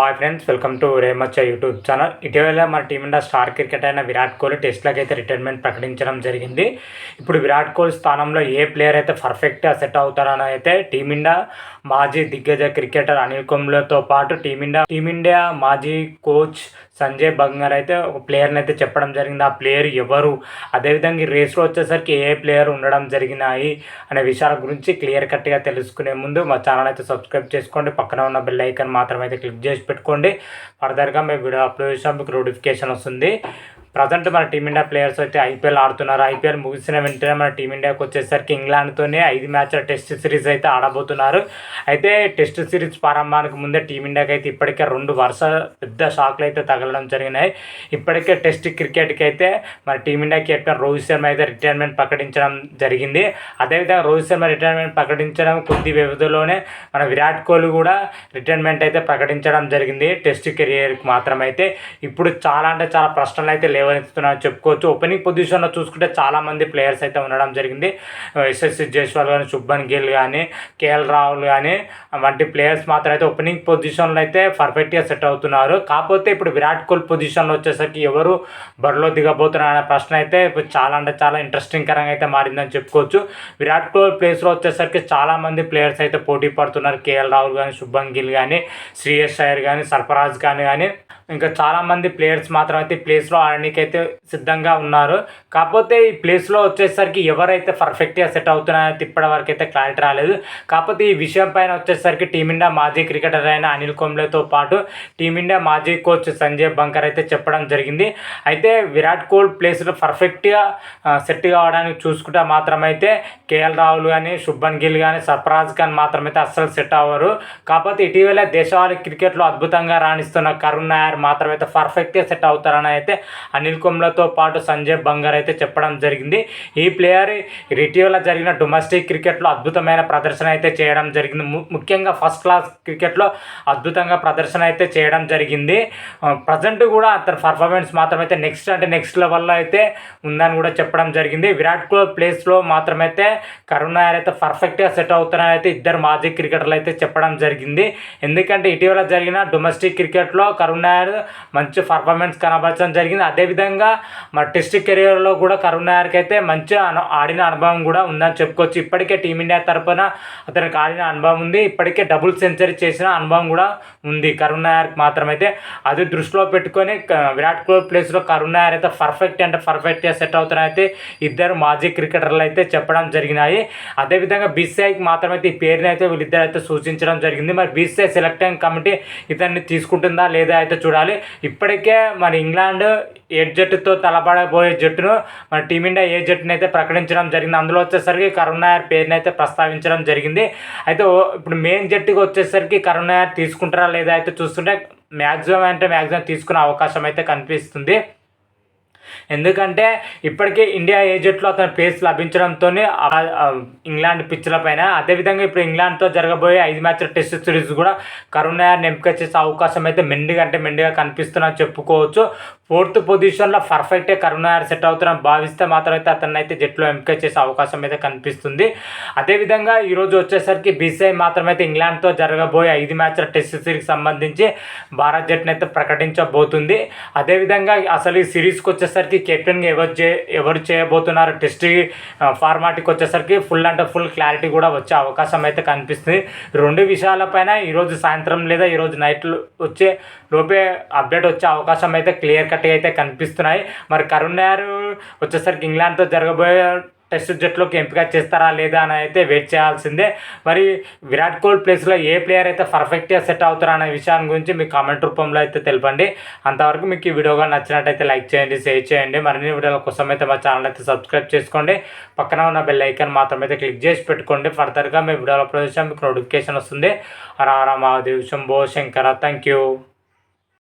Hi friends welcome to రేమచ్చ YouTube channel. ఇటీవల మన టీమిండియా స్టార్ క్రికెట్ అయిన విరాట్ కోహ్లీ టెస్ట్లకు అయితే రిటైర్మెంట్ ప్రకటించడం జరిగింది. ఇప్పుడు విరాట్ కోహ్లీ స్థానంలో ఏ ప్లేయర్ అయితే పర్ఫెక్ట్గా సెట్ అవుతారని అయితే టీమిండియా మాజీ దిగ్గజ క్రికెటర్ అనిల్ కుంబ్లతో పాటు టీమిండియా టీమిండియా మాజీ కోచ్ సంజయ్ బంగర్ అయితే ఒక ప్లేయర్ని అయితే చెప్పడం జరిగింది. ఆ ప్లేయర్ ఎవరు? అదేవిధంగా ఈ రేస్లో వచ్చేసరికి ఏ ప్లేయర్ ఉండడం జరిగినాయి అనే విషయాల గురించి క్లియర్ కట్గా తెలుసుకునే ముందు మా ఛానల్ అయితే సబ్స్క్రైబ్ చేసుకోండి. పక్కన ఉన్న బెల్ ఐకన్ మాత్రం అయితే క్లిక్ చేసి పెట్టుకోండి. ఫర్దర్గా మేము వీడియో అప్లోడ్ చేసాం మీకు నోటిఫికేషన్ వస్తుంది. ప్రజెంట్ మన టీమిండియా ప్లేయర్స్ అయితే ఐపీఎల్ ఆడుతున్నారు. ఐపీఎల్ ముగిసిన వెంటనే మన టీమిండియాకి వచ్చేసరికి ఇంగ్లాండ్తోనే ఐదు మ్యాచ్ల టెస్ట్ సిరీస్ అయితే ఆడబోతున్నారు. అయితే టెస్ట్ సిరీస్ ప్రారంభానికి ముందే టీమిండియాకి అయితే ఇప్పటికే రెండు వరుస పెద్ద షాక్లు అయితే తగలడం జరిగినాయి. ఇప్పటికే టెస్ట్ క్రికెట్కి అయితే మన టీమిండియా కెప్టెన్ రోహిత్ శర్మ అయితే రిటైర్మెంట్ ప్రకటించడం జరిగింది. అదేవిధంగా రోహిత్ శర్మ రిటైర్మెంట్ ప్రకటించడం కొద్ది వ్యవధిలోనే మన విరాట్ కోహ్లీ కూడా రిటైర్మెంట్ అయితే ప్రకటించడం జరిగింది టెస్ట్ కెరియర్కి మాత్రమైతే. ఇప్పుడు చాలా అంటే చాలా ప్రశ్నలు అయితే లేవనెత్తుతున్నారని చెప్పుకోవచ్చు. ఓపెనింగ్ పొజిషన్లో చూసుకుంటే చాలామంది ప్లేయర్స్ అయితే ఉండడం జరిగింది. ఎస్ఎస్సి జైస్వాల్ కానీ శుభన్ గిల్ కానీ కేఎల్ రాహుల్ కానీ వంటి ప్లేయర్స్ మాత్రం అయితే ఓపెనింగ్ పొజిషన్లో అయితే పర్ఫెక్ట్గా సెట్ అవుతున్నారు. కాకపోతే ఇప్పుడు విరాట్ కోహ్లీ పొజిషన్లో వచ్చేసరికి ఎవరు బరిలో దిగబోతున్నారు అనే ప్రశ్న అయితే ఇప్పుడు చాలా అంటే చాలా ఇంట్రెస్టింగ్ కరంగా అయితే మారిందని చెప్పుకోవచ్చు. విరాట్ కోహ్లీ ప్లేస్లో వచ్చేసరికి చాలామంది ప్లేయర్స్ అయితే పోటీ పడుతున్నారు. కేఎల్ రాహుల్ కానీ శుభన్ గిల్ కానీ శ్రీయస్ అయ్యర్ కానీ సర్ఫరాజ్ ఖాన్ కానీ ఇంకా చాలామంది ప్లేయర్స్ మాత్రం అయితే ఈ ప్లేస్లో ఆడడానికైతే సిద్ధంగా ఉన్నారు. కాకపోతే ఈ ప్లేస్లో వచ్చేసరికి ఎవరైతే పర్ఫెక్ట్గా సెట్ అవుతున్నారో ఇప్పటి వరకు అయితే క్లారిటీ రాలేదు. కాకపోతే ఈ విషయం పైన వచ్చేసరికి టీమిండియా మాజీ క్రికెటర్ అయిన అనిల్ కుంబ్లేతో పాటు టీమిండియా మాజీ కోచ్ సంజయ్ బంకర్ అయితే చెప్పడం జరిగింది. అయితే విరాట్ కోహ్లీ ప్లేస్లో పర్ఫెక్ట్గా సెట్ కావడానికి చూసుకుంటే మాత్రమైతే కేఎల్ రాహుల్ కానీ శుభన్ గిల్ కానీ సర్ఫరాజ్ ఖాన్ మాత్రమైతే అస్సలు సెట్ అవ్వరు. కాకపోతే ఇటీవల దేశవాళీ క్రికెట్లో అద్భుతంగా రాణిస్తున్న కరుణ్ నాయర్ మాత్రమైతే పర్ఫెక్ట్గా సెట్ అవుతారని అయితే అనిల్ కుంబ్లతో పాటు సంజయ్ బంగర్ అయితే చెప్పడం జరిగింది. ఈ ప్లేయర్ ఇటీవల జరిగిన డొమెస్టిక్ క్రికెట్లో అద్భుతమైన ప్రదర్శన అయితే చేయడం జరిగింది. ముఖ్యంగా ఫస్ట్ క్లాస్ క్రికెట్లో అద్భుతంగా ప్రదర్శన అయితే చేయడం జరిగింది. ప్రజెంట్ కూడా అతని పర్ఫార్మెన్స్ మాత్రమైతే నెక్స్ట్ అంటే నెక్స్ట్ లెవెల్లో అయితే ఉందని కూడా చెప్పడం జరిగింది. విరాట్ కోహ్లీ ప్లేస్లో మాత్రమైతే కరుణ్ నాయర్ అయితే పర్ఫెక్ట్గా సెట్ అవుతారని అయితే ఇద్దరు మాజీ క్రికెటర్లు అయితే చెప్పడం జరిగింది. ఎందుకంటే ఇటీవల జరిగిన డొమెస్టిక్ క్రికెట్లో కరుణ్ నాయర్ మంచి పర్ఫార్మెన్స్ కనబరచడం జరిగింది. అదేవిధంగా మా టెస్ట్ కెరియర్లో కూడా కరుణ్ నాయర్కి అయితే మంచి ఆడిన అనుభవం కూడా ఉందని చెప్పుకోవచ్చు. ఇప్పటికే టీమిండియా తరఫున అతనికి ఆడిన అనుభవం ఉంది. ఇప్పటికే డబుల్ సెంచరీ చేసిన అనుభవం కూడా ఉంది. కరుణ్ నాయర్కి మాత్రమైతే అది దృష్టిలో పెట్టుకొని విరాట్ కోహ్లీ ప్లేస్లో కరుణ్ నాయర్ అయితే పర్ఫెక్ట్ అంటే పర్ఫెక్ట్గా సెట్ అవుతున్నారైతే ఇద్దరు మాజీ క్రికెటర్లు అయితే చెప్పడం జరిగినాయి. అదేవిధంగా బీసీఐకి మాత్రమైతే ఈ పేరుని అయితే వీళ్ళిద్దరు అయితే సూచించడం జరిగింది. మరి బీసీఐ సెలెక్టింగ్ కమిటీ ఇతన్ని తీసుకుంటుందా లేదా అయితే చూడాలి. ఇప్పటికే మరి ఇంగ్లాండ్ ఏ జట్టుతో తలపడబోయే జట్టును మన టీమిండియా ఏ జట్టును అయితే ప్రకటించడం జరిగింది అందులో వచ్చేసరికి కరుణ్ నాయర్ పేరుని అయితే ప్రస్తావించడం జరిగింది. అయితే ఇప్పుడు మెయిన్ జట్టుకి వచ్చేసరికి కరుణ్ నాయర్ తీసుకుంటారా లేదా అయితే చూస్తుంటే మ్యాక్సిమం అంటే మ్యాక్సిమం తీసుకునే అవకాశం అయితే కనిపిస్తుంది. ఎందుకంటే ఇప్పటికే ఇండియా ఏ జట్లో అతని పేస్ లభించడంతో ఇంగ్లాండ్ పిచ్చుల పైన. అదేవిధంగా ఇప్పుడు ఇంగ్లాండ్తో జరగబోయే ఐదు మ్యాచ్ల టెస్ట్ సిరీస్ కూడా కరుణ ఎంపిక చేసే అవకాశం అయితే మెండుగా అంటే మెండుగా కనిపిస్తున్నా చెప్పుకోవచ్చు. ఫోర్త్ పొజిషన్లో పర్ఫెక్టే కరుణార్ సెట్ అవుతున్నారని భావిస్తే మాత్రమైతే అతన్ని అయితే జట్లో ఎంపిక చేసే అవకాశం అయితే కనిపిస్తుంది. అదేవిధంగా ఈరోజు వచ్చేసరికి బీసీఐ మాత్రమైతే ఇంగ్లాండ్తో జరగబోయే ఐదు మ్యాచ్ల టెస్ట్ సిరీస్ సంబంధించి భారత్ జట్టును అయితే ప్రకటించబోతుంది. అదేవిధంగా అసలు ఈ సిరీస్కి వచ్చేసరికి కెప్టెన్గా ఎవరు చే ఎవరు చేయబోతున్నారు టెస్ట్ ఫార్మాట్కి వచ్చేసరికి ఫుల్ అంటే ఫుల్ క్లారిటీ కూడా వచ్చే అవకాశం అయితే కనిపిస్తుంది. రెండు విషయాలపైన ఈరోజు సాయంత్రం లేదా ఈరోజు నైట్ వచ్చే లోపే అప్డేట్ వచ్చే అవకాశం అయితే క్లియర్ కట్గా అయితే కనిపిస్తున్నాయి. మరి కరుణ్ నాయర్ వచ్చేసరికి ఇంగ్లాండ్తో జరగబోయే టెస్ట్ జట్టులోకి ఎంపిక చేస్తారా లేదా అని అయితే వెయిట్ చేయాల్సిందే. మరి విరాట్ కోహ్లీ ప్లేస్లో ఏ ప్లేయర్ అయితే పర్ఫెక్ట్గా సెట్ అవుతారా అనే విషయాన్ని గురించి మీ కామెంట్ రూపంలో అయితే తెలపండి. అంతవరకు మీకు ఈ వీడియోగా నచ్చినట్టయితే లైక్ చేయండి షేర్ చేయండి. మరిన్ని వీడియోల కోసం అయితే మా ఛానల్ అయితే సబ్స్క్రైబ్ చేసుకోండి. పక్కన ఉన్న బెల్ ఐకాన్ మాత్రం అయితే క్లిక్ చేసి పెట్టుకోండి. ఫర్దర్గా మీ వీడియోలో ప్రదేశం మీకు నోటిఫికేషన్ వస్తుంది. రారా మహాదేవ్ శంభో శంకర. Thank you